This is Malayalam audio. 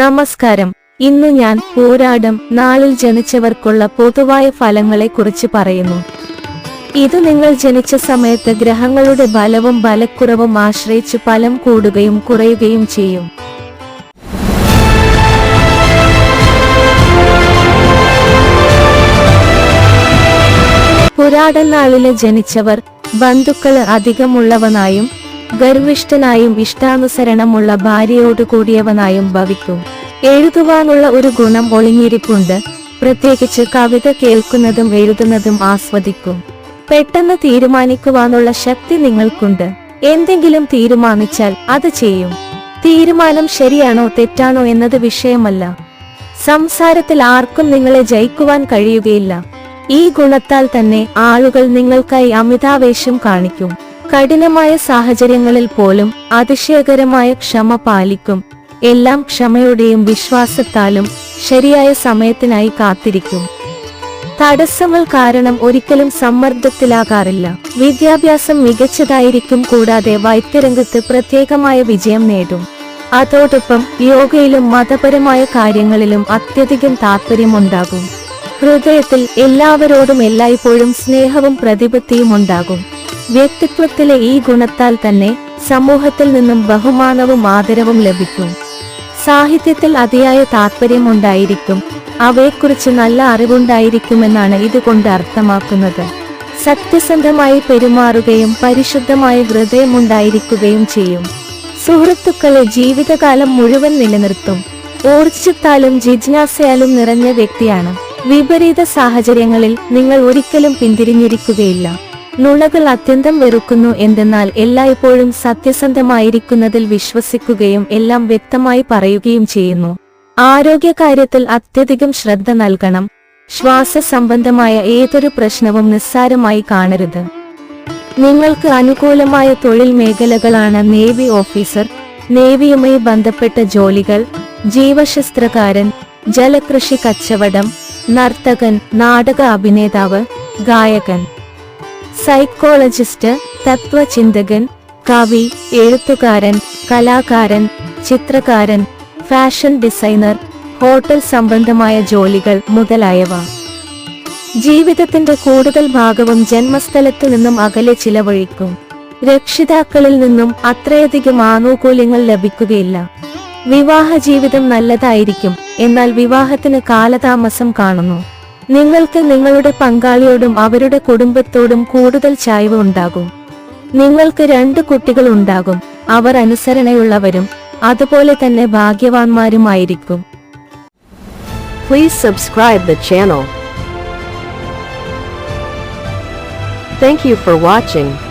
നമസ്കാരം. ഇന്ന് ഞാൻ പോരാടം നാളിൽ ജനിച്ചവർക്കുള്ള പൊതുവായ ഫലങ്ങളെ കുറിച്ച് പറയുന്നു. ഇത് നിങ്ങൾ ജനിച്ച സമയത്ത് ഗ്രഹങ്ങളുടെ ബലവും ബലക്കുറവും ആശ്രയിച്ച് ഫലം കൂടുകയും കുറയുകയും ചെയ്യും. പുരാടനാളിൽ ജനിച്ചവർ ബന്ധുക്കൾ അധികമുള്ളവനായും ഗർവിഷ്ഠനായും ഇഷ്ടാനുസരണമുള്ള ഭാര്യയോട് കൂടിയവനായും ഭവിക്കും. എഴുതുവാനുള്ള ഒരു ഗുണം ഒളിഞ്ഞിരിപ്പുണ്ട്. പ്രത്യേകിച്ച് കവിത കേൾക്കുന്നതും എഴുതുന്നതും ആസ്വദിക്കും. പെട്ടെന്ന് തീരുമാനിക്കുവാനുള്ള ശക്തി നിങ്ങൾക്കുണ്ട്. എന്തെങ്കിലും തീരുമാനിച്ചാൽ അത് ചെയ്യും. തീരുമാനം ശരിയാണോ തെറ്റാണോ എന്നത് വിഷയമല്ല. സംസാരത്തിൽ ആർക്കും നിങ്ങളെ ജയിക്കുവാൻ കഴിയുകയില്ല. ഈ ഗുണത്താൽ തന്നെ ആളുകൾ നിങ്ങൾക്കായി അമിതാവേശം കാണിക്കും. കഠിനമായ സാഹചര്യങ്ങളിൽ പോലും അതിശയകരമായ ക്ഷമ പാലിക്കും. എല്ലാം ക്ഷമയുടെയും വിശ്വാസത്താലും ശരിയായ സമയത്തിനായി കാത്തിരിക്കും. തടസ്സങ്ങൾ കാരണം ഒരിക്കലും സമ്മർദ്ദത്തിലാകാറില്ല. വിദ്യാഭ്യാസം മികച്ചതായിരിക്കും കൂടാതെ വൈദ്യരംഗത്ത് പ്രത്യേകമായ വിജയം നേടും. അതോടൊപ്പം യോഗയിലും മതപരമായ കാര്യങ്ങളിലും അത്യധികം താല്പര്യമുണ്ടാകും ഹൃദയത്തിൽ എല്ലാവരോടും എല്ലായ്പ്പോഴും സ്നേഹവും പ്രതിപത്തിയും ഉണ്ടാകും. വ്യക്തിത്വത്തിലെ ഈ ഗുണത്താൽ തന്നെ സമൂഹത്തിൽ നിന്നും ബഹുമാനവും ആദരവും ലഭിക്കും. സാഹിത്യത്തിൽ അതിയായ താത്പര്യമുണ്ടായിരിക്കും. അവയെക്കുറിച്ച് നല്ല അറിവുണ്ടായിരിക്കുമെന്നാണ് ഇതുകൊണ്ട് അർത്ഥമാക്കുന്നത്. സത്യസന്ധമായി പെരുമാറുകയും പരിശുദ്ധമായ ഹൃദയമുണ്ടായിരിക്കുകയും ചെയ്യും. സുഹൃത്തുക്കളെ ജീവിതകാലം മുഴുവൻ നിലനിർത്തും. ഊർജിത്താലും ജിജ്ഞാസയാലും നിറഞ്ഞ വ്യക്തിയാണ്. വിപരീത സാഹചര്യങ്ങളിൽ നിങ്ങൾ ഒരിക്കലും പിന്തിരിഞ്ഞിരിക്കുകയില്ല. നുണകൾ അത്യന്തം വെറുക്കുന്നു എന്തെന്നാൽ എല്ലായ്പ്പോഴും സത്യസന്ധമായിരിക്കുന്നതിൽ വിശ്വസിക്കുകയും എല്ലാം വ്യക്തമായി പറയുകയും ചെയ്യുന്നു. ആരോഗ്യകാര്യത്തിൽ അത്യധികം ശ്രദ്ധ നൽകണം. ശ്വാസ സംബന്ധമായ ഏതൊരു പ്രശ്നവും നിസ്സാരമായി കാണരുത്. നിങ്ങൾക്ക് അനുകൂലമായ തൊഴിൽ മേഖലകളാണ് നേവി ഓഫീസർ നേവിയുമായി ബന്ധപ്പെട്ട ജോലികൾ ജീവശസ്ത്രകാരൻ ജലകൃഷി കച്ചവടം നർത്തകൻ നാടക അഭിനേതാവ് ഗായകൻ. സൈക്കോളജിസ്റ്റ് തത്വചിന്തകൻ കവി എഴുത്തുകാരൻ കലാകാരൻ ചിത്രകാരൻ ഫാഷൻ ഡിസൈനർ ഹോട്ടൽ സംബന്ധമായ ജോലികൾ മുതലായവ. ജീവിതത്തിന്റെ കൂടുതൽ ഭാഗവും ജന്മസ്ഥലത്തു നിന്നും അകലെ ചിലവഴിക്കും. രക്ഷിതാക്കളിൽ നിന്നും അത്രയധികം ആനുകൂല്യങ്ങൾ ലഭിക്കുകയില്ല. വിവാഹ ജീവിതം നല്ലതായിരിക്കും എന്നാൽ വിവാഹത്തിന് കാലതാമസം കാണുന്നു. നിങ്ങൾക്ക് നിങ്ങളുടെ പങ്കാളിയോടും അവരുടെ കുടുംബത്തോടും കൂടുതൽ ചായ്വ് ഉണ്ടാകും. നിങ്ങൾക്ക് രണ്ട് കുട്ടികൾ ഉണ്ടാകും. അവർ അനുസരണയുള്ളവരും അതുപോലെ തന്നെ ഭാഗ്യവാന്മാരുമായിരിക്കും. Please subscribe the channel thank you for watching.